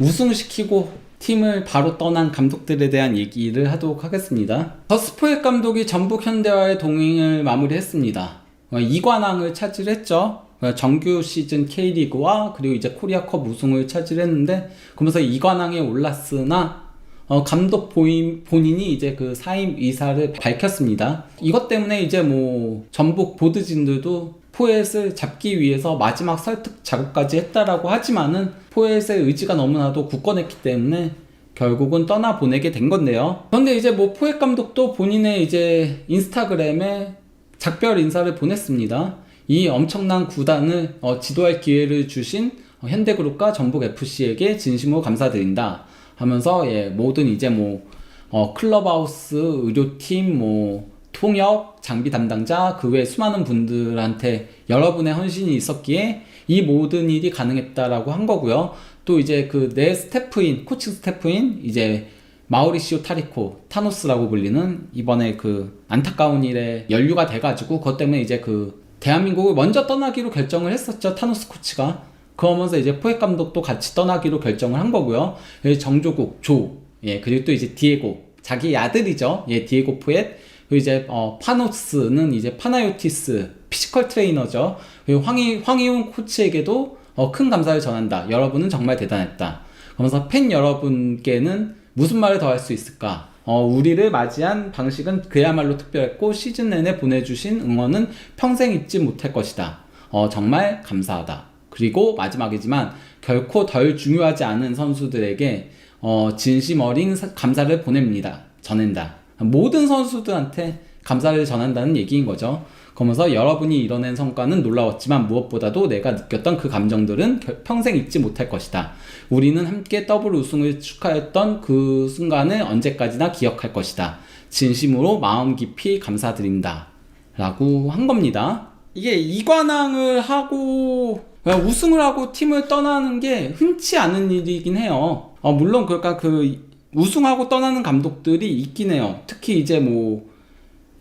우승시키고 팀을 바로 떠난 감독들에 대한 얘기를 하도록 하겠습니다. 더스포의 감독이 전북 현대와의 동행을 마무리했습니다. 어, 이관왕을 차지했죠. 어, 정규 시즌 K리그와 그리고 이제 코리아컵 우승을 차지했는데 그러면서 이관왕에 올랐으나 어, 감독 보임, 본인이 이제 그 사임 의사를 밝혔습니다. 이것 때문에 이제 뭐 전북 보드진들도 포엣을 잡기 위해서 마지막 설득 작업까지 했다라고 하지만은 포엣의 의지가 너무나도 굳건했기 때문에 결국은 떠나 보내게 된 건데요. 그런데 이제 뭐 포엣 감독도 본인의 이제 인스타그램에 작별 인사를 보냈습니다. 이 엄청난 구단을 어, 지도할 기회를 주신 어, 현대그룹과 전북 FC에게 진심으로 감사드린다. 하면서 예, 모든 이제 뭐 어, 클럽하우스, 의료팀, 뭐 통역, 장비 담당자, 그 외 수많은 분들한테 여러분의 헌신이 있었기에 이 모든 일이 가능했다라고 한 거고요. 또 이제 그 내 스태프인, 코칭 스태프인 이제 마우리시오 타리코, 타노스라고 불리는 이번에 그 안타까운 일에 연루가 돼가지고 그것 때문에 이제 그 대한민국을 먼저 떠나기로 결정을 했었죠. 타노스 코치가. 그러면서 이제 포획 감독도 같이 떠나기로 결정을 한 거고요. 예, 정조국, 조, 예, 그리고 또 이제 디에고, 자기 아들이죠. 예, 디에고 포엣. 이제 어, 파노스는 이제 파나요티스 피지컬 트레이너죠. 그리고 황희 황희훈 코치에게도 어, 큰 감사를 전한다. 여러분은 정말 대단했다. 그러면서 팬 여러분께는 무슨 말을 더 할 수 있을까? 어, 우리를 맞이한 방식은 그야말로 특별했고 시즌 내내 보내주신 응원은 평생 잊지 못할 것이다. 어, 정말 감사하다. 그리고 마지막이지만 결코 덜 중요하지 않은 선수들에게 어, 진심 어린 사- 감사를 보냅니다. 전한다. 모든 선수들한테 감사를 전한다는 얘기인 거죠. 그러면서 여러분이 이뤄낸 성과는 놀라웠지만 무엇보다도 내가 느꼈던 그 감정들은 결- 평생 잊지 못할 것이다. 우리는 함께 더블 우승을 축하했던 그 순간을 언제까지나 기억할 것이다. 진심으로 마음 깊이 감사드린다. 라고 한 겁니다. 이게 이관왕을 하고 우승을 하고 팀을 떠나는 게 흔치 않은 일이긴 해요. 어, 물론 그러니까 그 우승하고 떠나는 감독들이 있긴 해요. 특히 이제 뭐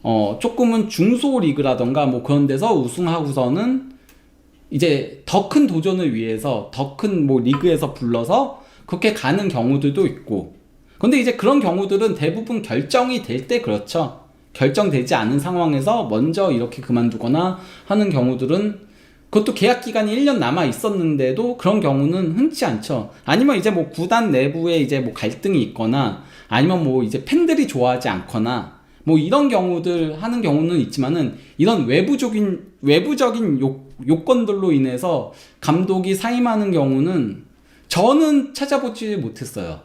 어, 조금은 중소 리그라던가 뭐 그런 데서 우승하고서는 이제 더 큰 도전을 위해서 더 큰 뭐 리그에서 불러서 그렇게 가는 경우들도 있고. 근데 이제 그런 경우들은 대부분 결정이 될 때 그렇죠. 결정되지 않은 상황에서 먼저 이렇게 그만두거나 하는 경우들은 그것도 계약 기간이 1년 남아 있었는데도 그런 경우는 흔치 않죠. 아니면 이제 뭐 구단 내부에 이제 뭐 갈등이 있거나 아니면 뭐 이제 팬들이 좋아하지 않거나 뭐 이런 경우들 하는 경우는 있지만은 이런 외부적인 외부적인 요, 요건들로 인해서 감독이 사임하는 경우는 저는 찾아보지 못했어요.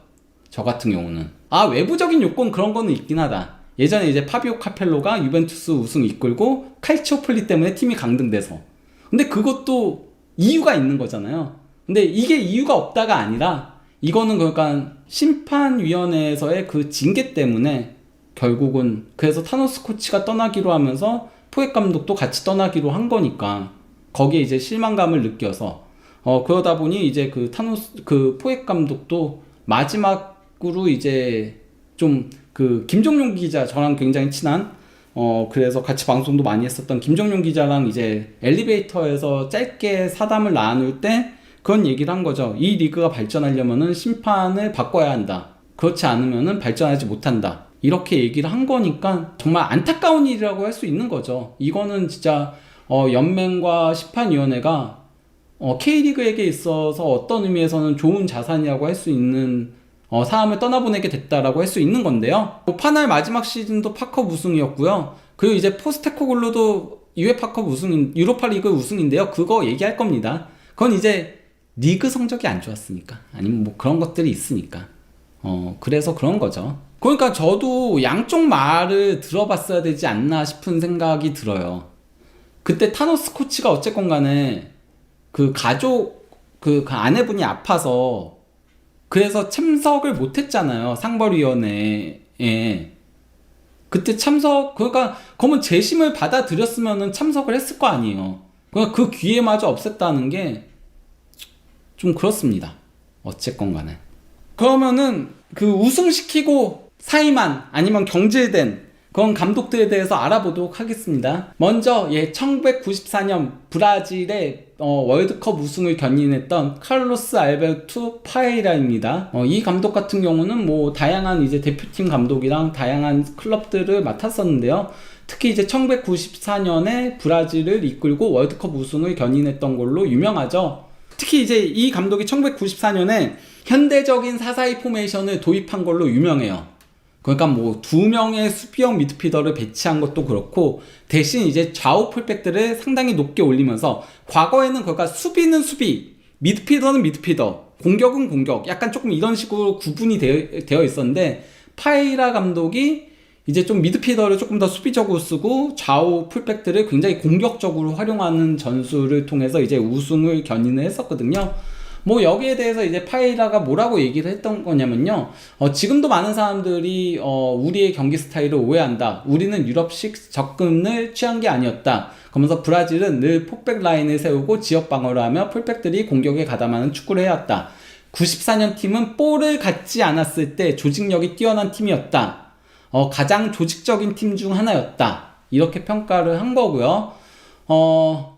저 같은 경우는 아 외부적인 요건 그런 거는 있긴 하다. 예전에 이제 파비오 카펠로가 유벤투스 우승 이끌고 칼치오플리 때문에 팀이 강등돼서 근데 그것도 이유가 있는 거잖아요. 근데 이게 이유가 없다가 아니라 이거는 그러니까 심판위원회에서의 그 징계 때문에 결국은 그래서 타노스 코치가 떠나기로 하면서 포획 감독도 같이 떠나기로 한 거니까 거기에 이제 실망감을 느껴서 어 그러다 보니 이제 그 타노스 그 포획 감독도 마지막으로 이제 좀 그 김종용 기자 저랑 굉장히 친한 어 그래서 같이 방송도 많이 했었던 김종용 기자랑 이제 엘리베이터에서 짧게 사담을 나눌 때 그런 얘기를 한 거죠. 이 리그가 발전하려면은 심판을 바꿔야 한다. 그렇지 않으면은 발전하지 못한다. 이렇게 얘기를 한 거니까 정말 안타까운 일이라고 할 수 있는 거죠. 이거는 진짜 어 연맹과 심판위원회가 어, K리그에게 있어서 어떤 의미에서는 좋은 자산이라고 할 수 있는 어, 사람을 떠나보내게 됐다라고 할 수 있는 건데요. 뭐 파날 마지막 시즌도 파컵 우승이었고요. 그리고 이제 포스테코글로도 유에파컵 우승인 유로파리그 우승인데요. 그거 얘기할 겁니다. 그건 이제 리그 성적이 안 좋았으니까 아니면 뭐 그런 것들이 있으니까 어 그래서 그런 거죠. 그러니까 저도 양쪽 말을 들어봤어야 되지 않나 싶은 생각이 들어요. 그때 타노스 코치가 어쨌건 간에 그 가족 그, 그 아내분이 아파서 그래서 참석을 못했잖아요 상벌위원회에. 그때 참석 그러니까 그러면 재심을 받아들였으면은 참석을 했을 거 아니에요. 그러니까 그 기회마저 없앴다는 게 좀 그렇습니다 어쨌건 간에. 그러면은 그 우승시키고 사임한 아니면 경질된 그건 감독들에 대해서 알아보도록 하겠습니다. 먼저 예 1994년 브라질의 어, 월드컵 우승을 견인했던 카를로스 알베르투 파에이라입니다. 어, 이 감독 같은 경우는 뭐 다양한 이제 대표팀 감독이랑 다양한 클럽들을 맡았었는데요. 특히 이제 1994년에 브라질을 이끌고 월드컵 우승을 견인했던 걸로 유명하죠. 특히 이제 이 감독이 1994년에 현대적인 사사이 포메이션을 도입한 걸로 유명해요. 그러니까 뭐 두 명의 수비형 미드피더를 배치한 것도 그렇고 대신 이제 좌우 풀백들을 상당히 높게 올리면서 과거에는 그러니까 수비는 수비, 미드피더는 미드피더, 공격은 공격, 약간 조금 이런 식으로 구분이 되어, 있었는데 파이라 감독이 이제 좀 미드피더를 조금 더 수비적으로 쓰고 좌우 풀백들을 굉장히 공격적으로 활용하는 전술을 통해서 이제 우승을 견인을 했었거든요. 뭐 여기에 대해서 이제 파이라가 뭐라고 얘기를 했던 거냐면요. 어, 지금도 많은 사람들이 어, 우리의 경기 스타일을 오해한다. 우리는 유럽식 접근을 취한 게 아니었다. 그러면서 브라질은 늘 폭백 라인을 세우고 지역 방어를 하며 풀백들이 공격에 가담하는 축구를 해왔다. 94년 팀은 볼을 갖지 않았을 때 조직력이 뛰어난 팀이었다. 어, 가장 조직적인 팀 중 하나였다. 이렇게 평가를 한 거고요. 어,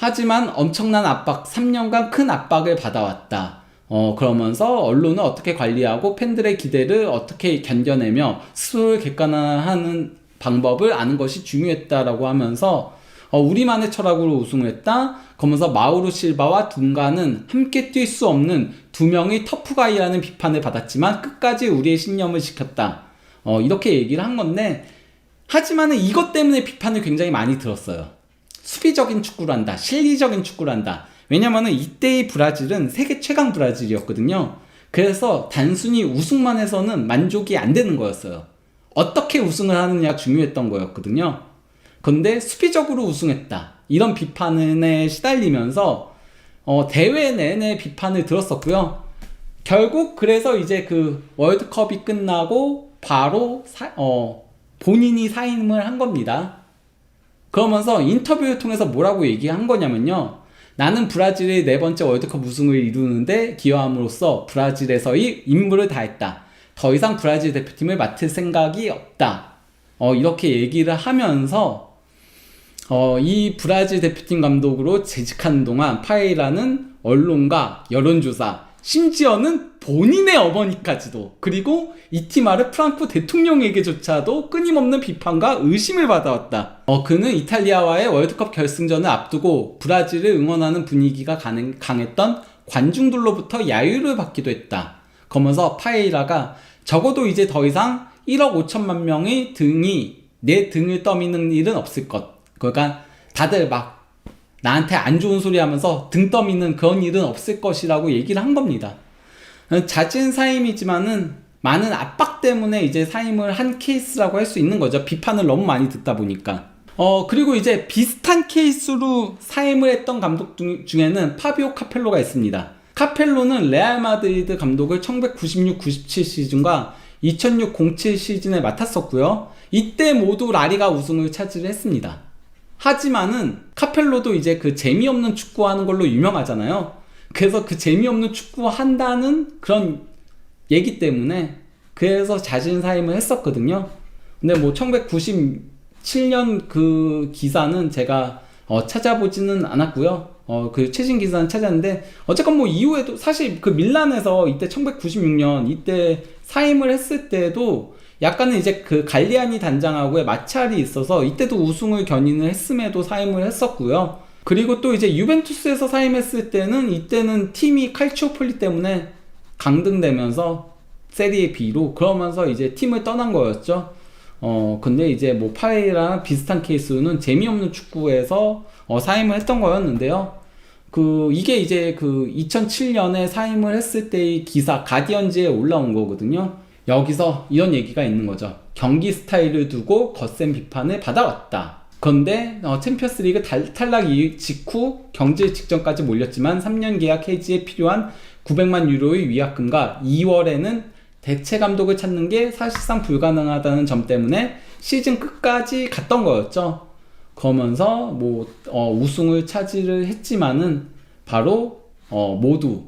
하지만 엄청난 압박, 3년간 큰 압박을 받아왔다. 어, 그러면서 언론을 어떻게 관리하고 팬들의 기대를 어떻게 견뎌내며 스스로를 객관화하는 방법을 아는 것이 중요했다라고 하면서 어, 우리만의 철학으로 우승을 했다. 그러면서 마우로 실바와 둔가는 함께 뛸 수 없는 두 명의 터프가이라는 비판을 받았지만 끝까지 우리의 신념을 지켰다. 어, 이렇게 얘기를 한 건데 하지만은 이것 때문에 비판을 굉장히 많이 들었어요. 수비적인 축구를 한다. 실리적인 축구를 한다. 왜냐면은 이때의 브라질은 세계 최강 브라질이었거든요. 그래서 단순히 우승만 해서는 만족이 안 되는 거였어요. 어떻게 우승을 하느냐 중요했던 거였거든요. 근데 수비적으로 우승했다. 이런 비판에 시달리면서 어, 대회 내내 비판을 들었었고요. 결국 그래서 이제 그 월드컵이 끝나고 바로 사, 어, 본인이 사임을 한 겁니다. 그러면서 인터뷰를 통해서 뭐라고 얘기한 거냐면요. 나는 브라질의 네 번째 월드컵 우승을 이루는데 기여함으로써 브라질에서의 임무를 다했다. 더 이상 브라질 대표팀을 맡을 생각이 없다. 어, 이렇게 얘기를 하면서 어, 이 브라질 대표팀 감독으로 재직하는 동안 파에이라는 언론과 여론조사, 심지어는 본인의 어머니까지도 그리고 이티마르 프랑코 대통령에게조차도 끊임없는 비판과 의심을 받아왔다. 어, 그는 이탈리아와의 월드컵 결승전을 앞두고 브라질을 응원하는 분위기가 가능, 강했던 관중들로부터 야유를 받기도 했다. 그러면서 파에이라가 적어도 이제 더 이상 1억 5천만 명의 등이 내 등을 떠미는 일은 없을 것. 그러니까 다들 막 나한테 안 좋은 소리 하면서 등 떠미는 그런 일은 없을 것이라고 얘기를 한 겁니다. 잦은 사임이지만은 많은 압박 때문에 이제 사임을 한 케이스라고 할 수 있는 거죠. 비판을 너무 많이 듣다 보니까. 어, 그리고 이제 비슷한 케이스로 사임을 했던 감독 중에는 파비오 카펠로가 있습니다. 카펠로는 레알 마드리드 감독을 1996-97 시즌과 2006-07 시즌에 맡았었고요. 이때 모두 라리가 우승을 차지했습니다. 하지만은 카펠로도 이제 그 재미없는 축구하는 걸로 유명하잖아요. 그래서 그 재미없는 축구 한다는 그런 얘기 때문에 그래서 자진 사임을 했었거든요. 근데 뭐 1997년 그 기사는 제가 어, 찾아보지는 않았고요. 어, 그 최신 기사는 찾았는데 어쨌건 뭐 이후에도 사실 그 밀란에서 이때 1996년 이때 사임을 했을 때도 약간은 이제 그 갈리아니 단장하고의 마찰이 있어서 이때도 우승을 견인을 했음에도 사임을 했었고요. 그리고 또 이제 유벤투스에서 사임했을 때는 이때는 팀이 칼치오폴리 때문에 강등되면서 세리에 B로 그러면서 이제 팀을 떠난 거였죠. 어 근데 이제 뭐 파이랑 비슷한 케이스는 재미없는 축구에서 어, 사임을 했던 거였는데요. 그 이게 이제 그 2007년에 사임을 했을 때의 기사 가디언즈에 올라온 거거든요. 여기서 이런 얘기가 있는 거죠. 경기 스타일을 두고 거센 비판을 받아왔다. 그런데 어, 챔피언스 리그 달, 탈락 직후 경질 직전까지 몰렸지만 3년 계약 해지에 필요한 900만 유로의 위약금과 2월에는 대체 감독을 찾는 게 사실상 불가능하다는 점 때문에 시즌 끝까지 갔던 거였죠. 그러면서 뭐 어, 우승을 차지를 했지만은 바로 어, 모두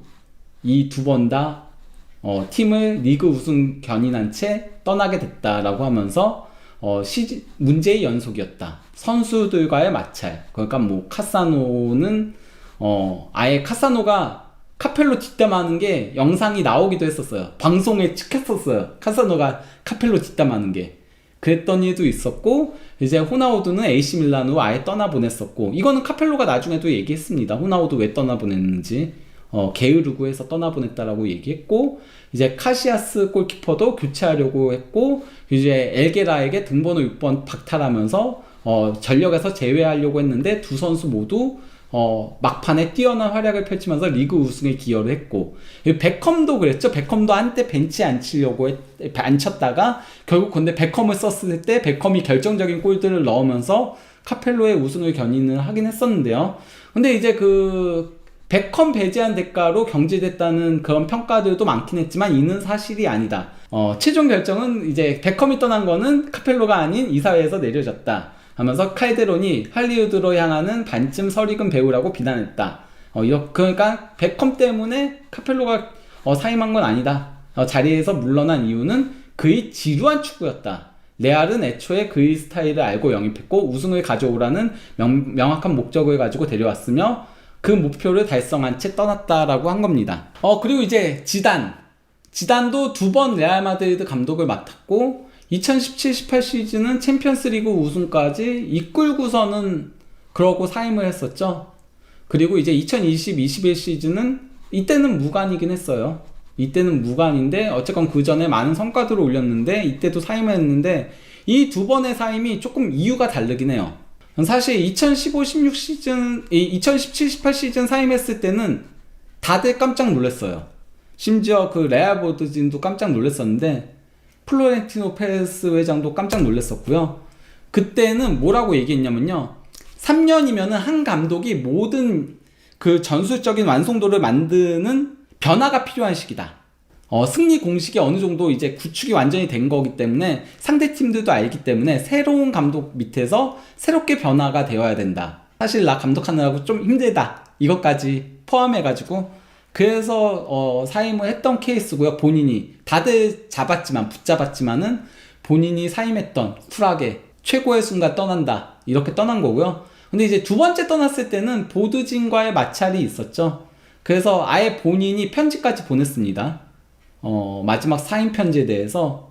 이 두 번 다 어, 팀을 리그 우승 견인한 채 떠나게 됐다라고 하면서 어, 시, 문제의 연속이었다. 선수들과의 마찰. 그러니까 뭐 카사노는 어, 아예 카사노가 카펠로 뒷담하는 게 영상이 나오기도 했었어요. 방송에 찍혔었어요. 카사노가 카펠로 뒷담하는 게. 그랬던 일도 있었고 이제 호나우두는 AC 밀란으로 아예 떠나보냈었고 이거는 카펠로가 나중에도 얘기했습니다. 호나우두 왜 떠나보냈는지 어, 게으르고 해서 떠나보냈다라고 얘기했고 이제 카시아스 골키퍼도 교체하려고 했고 이제 엘게라에게 등번호 6번 박탈하면서 어, 전력에서 제외하려고 했는데 두 선수 모두 어, 막판에 뛰어난 활약을 펼치면서 리그 우승에 기여를 했고 베컴도 그랬죠. 베컴도 한때 벤치에 앉히려고 했, 앉혔다가 결국 근데 베컴을 썼을 때 베컴이 결정적인 골들을 넣으면서 카펠로의 우승을 견인을 하긴 했었는데요. 근데 이제 그 베컴 배제한 대가로 경질됐다는 그런 평가들도 많긴 했지만 이는 사실이 아니다. 어, 최종 결정은 이제 베컴이 떠난 거는 카펠로가 아닌 이사회에서 내려졌다. 하면서 칼데론이 할리우드로 향하는 반쯤 설익은 배우라고 비난했다. 어, 그러니까 베컴 때문에 카펠로가 어, 사임한 건 아니다. 어, 자리에서 물러난 이유는 그의 지루한 축구였다. 레알은 애초에 그의 스타일을 알고 영입했고 우승을 가져오라는 명, 명확한 목적을 가지고 데려왔으며 그 목표를 달성한 채 떠났다라고 한 겁니다. 어 그리고 이제 지단 지단도 두 번 레알 마드리드 감독을 맡았고 2017-18 시즌은 챔피언스리그 우승까지 이끌고서는 그러고 사임을 했었죠. 그리고 이제 2020-21 시즌은 이때는 무관이긴 했어요. 이때는 무관인데 어쨌건 그 전에 많은 성과들을 올렸는데 이때도 사임을 했는데 이 두 번의 사임이 조금 이유가 다르긴 해요. 사실 2015-16 시즌, 2017-18 시즌 사임했을 때는 다들 깜짝 놀랐어요. 심지어 그 레알 보드진도 깜짝 놀랐었는데 플로렌티노 페레스 회장도 깜짝 놀랐었고요. 그때는 뭐라고 얘기했냐면요. 3년이면은 한 감독이 모든 그 전술적인 완성도를 만드는 변화가 필요한 시기다. 어, 승리 공식이 어느 정도 이제 구축이 완전히 된 거기 때문에 상대 팀들도 알기 때문에 새로운 감독 밑에서 새롭게 변화가 되어야 된다. 사실 나 감독하느라고 좀 힘들다. 이것까지 포함해가지고 그래서 어, 사임을 했던 케이스고요. 본인이 다들 잡았지만 붙잡았지만은 본인이 사임했던 쿨하게 최고의 순간 떠난다. 이렇게 떠난 거고요. 근데 이제 두 번째 떠났을 때는 보드진과의 마찰이 있었죠. 그래서 아예 본인이 편지까지 보냈습니다. 어, 마지막 사인 편지에 대해서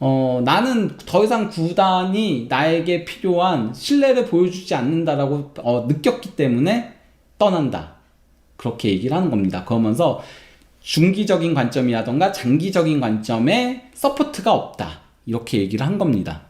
어, 나는 더 이상 구단이 나에게 필요한 신뢰를 보여주지 않는다라고 어, 느꼈기 때문에 떠난다. 그렇게 얘기를 하는 겁니다. 그러면서 중기적인 관점이라던가 장기적인 관점에 서포트가 없다. 이렇게 얘기를 한 겁니다.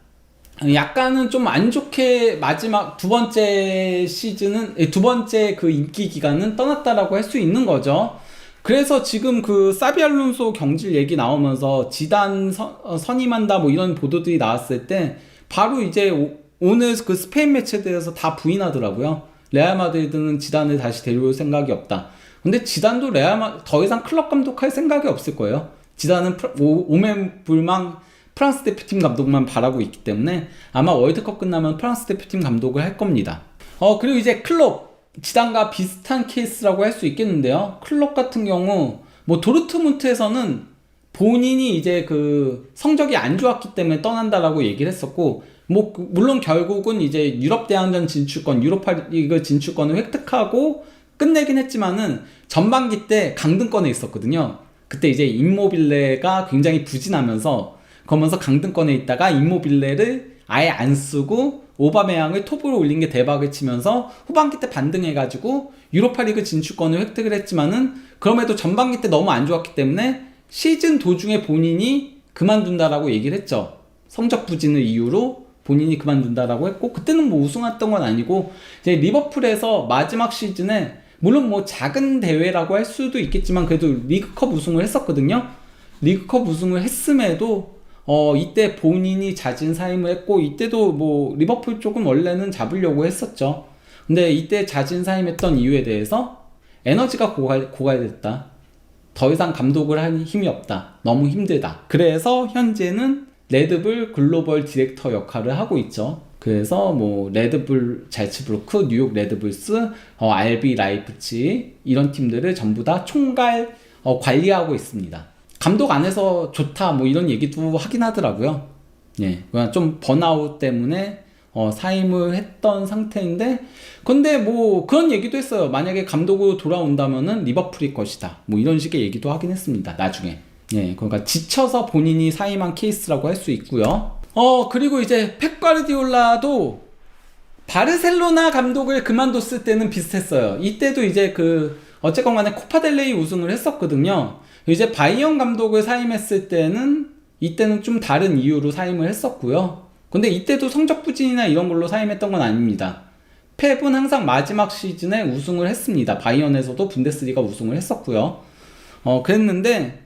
약간은 좀 안 좋게 마지막 두 번째 시즌은 두 번째 그 인기 기간은 떠났다라고 할 수 있는 거죠. 그래서 지금 그 사비 알론소 경질 얘기 나오면서 지단 선, 어, 선임한다 뭐 이런 보도들이 나왔을 때 바로 이제 오, 오늘 그 스페인 매체에 대해서 다 부인하더라고요. 레알 마드리드는 지단을 다시 데려올 생각이 없다. 근데 지단도 레알 마, 더 이상 클럽 감독할 생각이 없을 거예요. 지단은 오, 오멘 불망 프랑스 대표팀 감독만 바라고 있기 때문에 아마 월드컵 끝나면 프랑스 대표팀 감독을 할 겁니다. 어 그리고 이제 클럽 지단과 비슷한 케이스라고 할 수 있겠는데요. 클럽 같은 경우 뭐 도르트문트에서는 본인이 이제 그 성적이 안 좋았기 때문에 떠난다라고 얘기를 했었고 뭐그 물론 결국은 이제 유럽 대항전 진출권, 유로파 리그 진출권을 획득하고 끝내긴 했지만은 전반기 때 강등권에 있었거든요. 그때 이제 임모빌레가 굉장히 부진하면서 그러면서 강등권에 있다가 임모빌레를 아예 안 쓰고 오바메양을 톱으로 올린 게 대박을 치면서 후반기 때 반등해가지고 유로파리그 진출권을 획득을 했지만은 그럼에도 전반기 때 너무 안 좋았기 때문에 시즌 도중에 본인이 그만둔다라고 얘기를 했죠. 성적 부진을 이유로 본인이 그만둔다라고 했고 그때는 뭐 우승했던 건 아니고 이제 리버풀에서 마지막 시즌에 물론 뭐 작은 대회라고 할 수도 있겠지만 그래도 리그컵 우승을 했었거든요. 리그컵 우승을 했음에도 어 이때 본인이 자진 사임을 했고 이때도 뭐 리버풀 쪽은 원래는 잡으려고 했었죠. 근데 이때 자진 사임했던 이유에 대해서 에너지가 고갈, 고갈됐다. 더 이상 감독을 할 힘이 없다. 너무 힘들다. 그래서 현재는 레드불 글로벌 디렉터 역할을 하고 있죠. 그래서 뭐 레드불 잘츠부르크, 뉴욕 레드불스, 어, RB 라이프치 이런 팀들을 전부 다 총괄 어, 관리하고 있습니다. 감독 안에서 좋다 뭐 이런 얘기도 하긴 하더라고요. 예, 그냥 좀 번아웃 때문에 어, 사임을 했던 상태인데, 근데 뭐 그런 얘기도 했어요. 만약에 감독으로 돌아온다면은 리버풀이 것이다. 뭐 이런 식의 얘기도 하긴 했습니다. 나중에. 예, 그러니까 지쳐서 본인이 사임한 케이스라고 할 수 있고요. 어, 그리고 이제 펩 과르디올라도 바르셀로나 감독을 그만뒀을 때는 비슷했어요. 이때도 이제 그 어쨌건 간에 코파델레이 우승을 했었거든요. 이제 바이언 감독을 사임했을 때는 이때는 좀 다른 이유로 사임을 했었고요. 근데 이때도 성적 부진이나 이런 걸로 사임했던 건 아닙니다. 펩은 항상 마지막 시즌에 우승을 했습니다. 바이언에서도 분데스리가 우승을 했었고요. 어, 그랬는데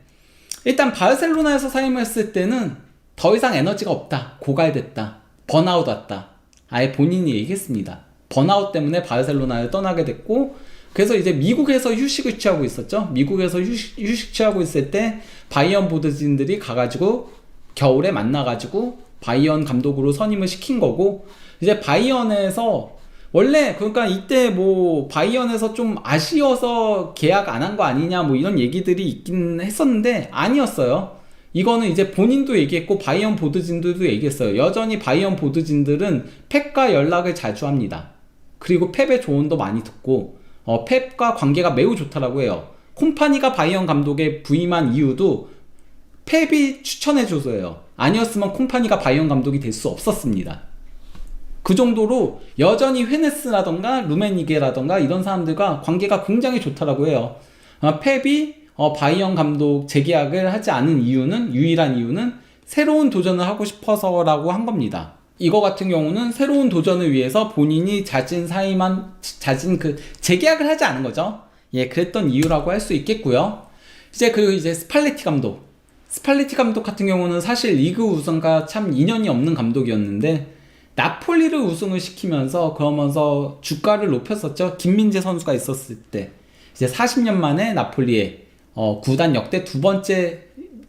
일단 바르셀로나에서 사임을 했을 때는 더 이상 에너지가 없다. 고갈됐다. 번아웃 왔다. 아예 본인이 얘기했습니다. 번아웃 때문에 바르셀로나를 떠나게 됐고 그래서 이제 미국에서 휴식을 취하고 있었죠. 미국에서 휴식, 휴식 취하고 있을 때 바이언 보드진들이 가가지고 겨울에 만나가지고 바이언 감독으로 선임을 시킨 거고 이제 바이언에서 원래 그러니까 이때 뭐 바이언에서 좀 아쉬워서 계약 안 한 거 아니냐 뭐 이런 얘기들이 있긴 했었는데 아니었어요. 이거는 이제 본인도 얘기했고 바이언 보드진들도 얘기했어요. 여전히 바이언 보드진들은 펩과 연락을 자주 합니다. 그리고 펩의 조언도 많이 듣고 어, 펩과 관계가 매우 좋다라고 해요. 콤파니가 바이언 감독에 부임한 이유도 펩이 추천해줘서예요. 아니었으면 콤파니가 바이언 감독이 될 수 없었습니다. 그 정도로 여전히 헤네스라던가 루메니게라던가 이런 사람들과 관계가 굉장히 좋다라고 해요. 어, 펩이 어, 바이언 감독 재계약을 하지 않은 이유는 유일한 이유는 새로운 도전을 하고 싶어서라고 한 겁니다. 이거 같은 경우는 새로운 도전을 위해서 본인이 자진 사임한 자진 그 재계약을 하지 않은 거죠. 예, 그랬던 이유라고 할 수 있겠고요. 이제 그리고 이제 스팔레티 감독. 스팔레티 감독 같은 경우는 사실 리그 우승과 참 인연이 없는 감독이었는데 나폴리를 우승을 시키면서 그러면서 주가를 높였었죠. 김민재 선수가 있었을 때 이제 40년 만에 나폴리에 어, 구단 역대 두 번째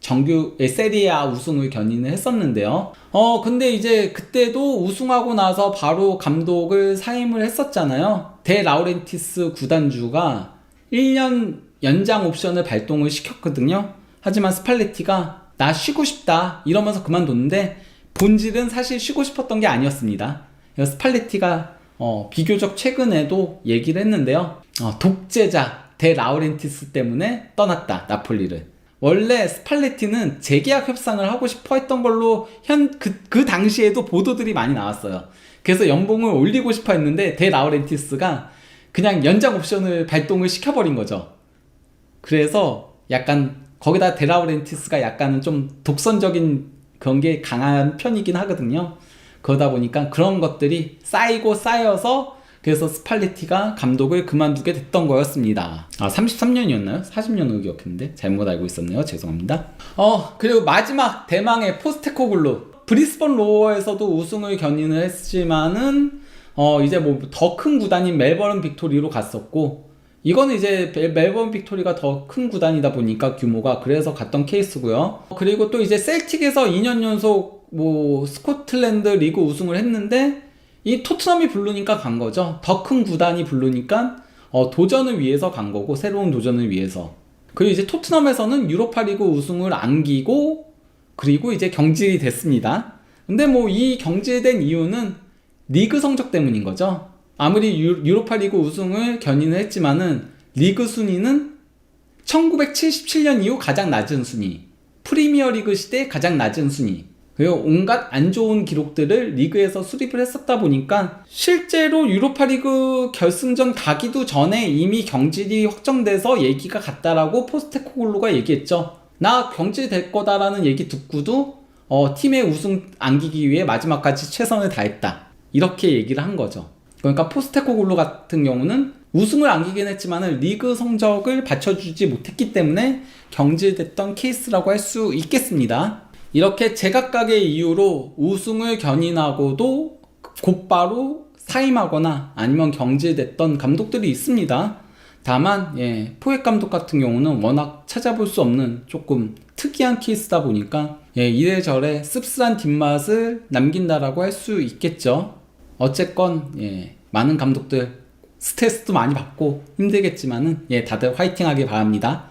정규 세리아 우승을 견인을 했었는데요. 어 근데 이제 그때도 우승하고 나서 바로 감독을 사임을 했었잖아요. 데 라우렌티스 구단주가 1년 연장 옵션을 발동을 시켰거든요. 하지만 스팔레티가 나 쉬고 싶다 이러면서 그만뒀는데 본질은 사실 쉬고 싶었던 게 아니었습니다. 스팔레티가 어, 비교적 최근에도 얘기를 했는데요. 어, 독재자 데 라우렌티스 때문에 떠났다 나폴리를. 원래 스팔레티는 재계약 협상을 하고 싶어 했던 걸로 현 그 그 당시에도 보도들이 많이 나왔어요. 그래서 연봉을 올리고 싶어 했는데 데 라우렌티스가 그냥 연장 옵션을 발동을 시켜버린 거죠. 그래서 약간 거기다 데 라우렌티스가 약간은 좀 독선적인 그런 게 강한 편이긴 하거든요. 그러다 보니까 그런 것들이 쌓이고 쌓여서 그래서 스팔레티가 감독을 그만두게 됐던 거였습니다. 아, 33년이었나요? 40년으로 기억했는데 잘못 알고 있었네요. 죄송합니다. 어, 그리고 마지막 대망의 포스테코글루. 브리스번 로어에서도 우승을 견인을 했지만은 어, 이제 뭐 더 큰 구단인 멜버른 빅토리로 갔었고 이거는 이제 멜버른 빅토리가 더 큰 구단이다 보니까 규모가 그래서 갔던 케이스고요. 그리고 또 이제 셀틱에서 2년 연속 뭐 스코틀랜드 리그 우승을 했는데 이 토트넘이 부르니까 간 거죠. 더 큰 구단이 부르니까 어, 도전을 위해서 간 거고 새로운 도전을 위해서. 그리고 이제 토트넘에서는 유로파리그 우승을 안기고 그리고 이제 경질이 됐습니다. 근데 뭐 이 경질된 이유는 리그 성적 때문인 거죠. 아무리 유, 유로파리그 우승을 견인을 했지만은 리그 순위는 1977년 이후 가장 낮은 순위, 프리미어리그 시대 가장 낮은 순위. 그리고 온갖 안 좋은 기록들을 리그에서 수립을 했었다 보니까 실제로 유로파리그 결승전 가기도 전에 이미 경질이 확정돼서 얘기가 갔다라고 포스테코글루가 얘기했죠. 나 경질될 거다라는 얘기 듣고도 어, 팀의 우승 안기기 위해 마지막까지 최선을 다했다. 이렇게 얘기를 한 거죠. 그러니까 포스테코글루 같은 경우는 우승을 안기긴 했지만 리그 성적을 받쳐주지 못했기 때문에 경질됐던 케이스라고 할 수 있겠습니다. 이렇게 제각각의 이유로 우승을 견인하고도 곧바로 사임하거나 아니면 경질됐던 감독들이 있습니다. 다만 예, 포획 감독 같은 경우는 워낙 찾아볼 수 없는 조금 특이한 케이스다 보니까 예, 이래저래 씁쓸한 뒷맛을 남긴다라고 할 수 있겠죠. 어쨌건 예, 많은 감독들 스트레스도 많이 받고 힘들겠지만은 예, 다들 화이팅하길 바랍니다.